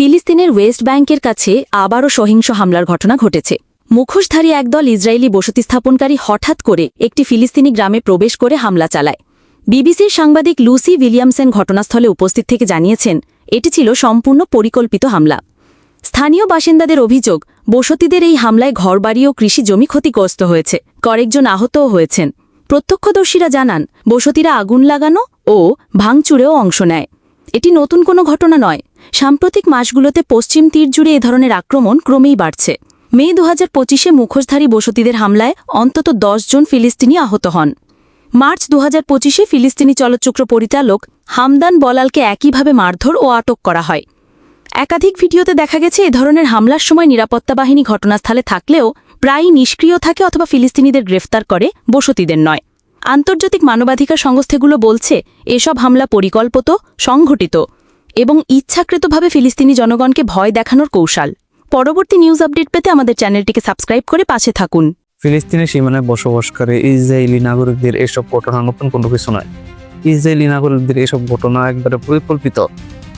ফিলিস্তিনের ওয়েস্ট ব্যাংকের কাছে আবারও সহিংস হামলার ঘটনা ঘটেছে। মুখোশধারী একদল ইসরায়েলি বসতি স্থাপনকারী হঠাৎ করে একটি ফিলিস্তিনি গ্রামে প্রবেশ করে হামলা চালায়। বিবিসির সাংবাদিক লুসি উইলিয়ামসেন ঘটনাস্থলে উপস্থিত থেকে জানিয়েছেন, এটি ছিল সম্পূর্ণ পরিকল্পিত হামলা। স্থানীয় বাসিন্দাদের অভিযোগ, বসতিদের এই হামলায় ঘরবাড়ি ও কৃষি জমি ক্ষতিগ্রস্ত হয়েছে, কয়েকজন আহতও হয়েছেন। প্রত্যক্ষদর্শীরা জানান, বসতিরা আগুন লাগানো ও ভাঙচুরেও অংশ নেয়। এটি নতুন কোনো ঘটনা নয় সাম্প্রতিক মাসগুলোতে পশ্চিম তীর জুড়ে এ ধরনের আক্রমণ ক্রমেই বাড়ছে। মে দু হাজার পঁচিশে মুখোশধারী বসতিদের হামলায় অন্তত জন ফিলিস্তিনি আহত হন। মার্চ দু হাজার পঁচিশে ফিলিস্তিনি চলচ্চিত্র পরিচালক হামদান বলালকে একইভাবে মারধর ও আটক করা হয়। একাধিক ভিডিওতে দেখা গেছে, এ ধরনের হামলার সময় নিরাপত্তা বাহিনী ঘটনাস্থলে থাকলেও প্রায়ই নিষ্ক্রিয় থাকে অথবা ফিলিস্তিনিদের গ্রেফতার করে বসতিদের নয়। আন্তর্জাতিক মানবাধিকার সংস্থাগুলো বলছে, এসব হামলা পরিকল্পিত, সংঘটিত। এবং ইচ্ছাকৃতভাবে ফিলিস্তিনি জনগণকে ভয় দেখানোর কৌশল। পরবর্তী নিউজ আপডেট পেতে আমাদের চ্যানেলটিকে সাবস্ক্রাইব করে পাশে থাকুন। ফিলিস্তিনের সীমানায় বসবাসকারী ইসরায়েলি নাগরিকদের এসব ঘটনা নতুন কোনো কিছু নয়। ইসরায়েলি নাগরিকদের এসব ঘটনা একবারে পরিকল্পিত।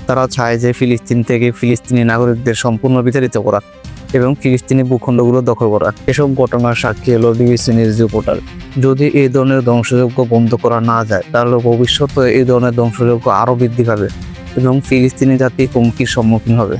তারা চায় যে ফিলিস্তিন থেকে ফিলিস্তিনি নাগরিকদের সম্পূর্ণ বিতাড়িত করা এবং ফিলিস্তিনি ভূখণ্ডগুলো দখল করা। এসব ঘটনার সাক্ষী হলো বিবিসি নিউজ রিপোর্টার। যদি এই ধরনের ধ্বংসযজ্ঞ বন্ধ করা না যায়, তাহলে ভবিষ্যতে এই ধরনের ধ্বংসযজ্ঞ আরও বৃদ্ধি পাবে। এবং ফিলিস্তিনি জাতি হুমকির সম্মুখীন হবে।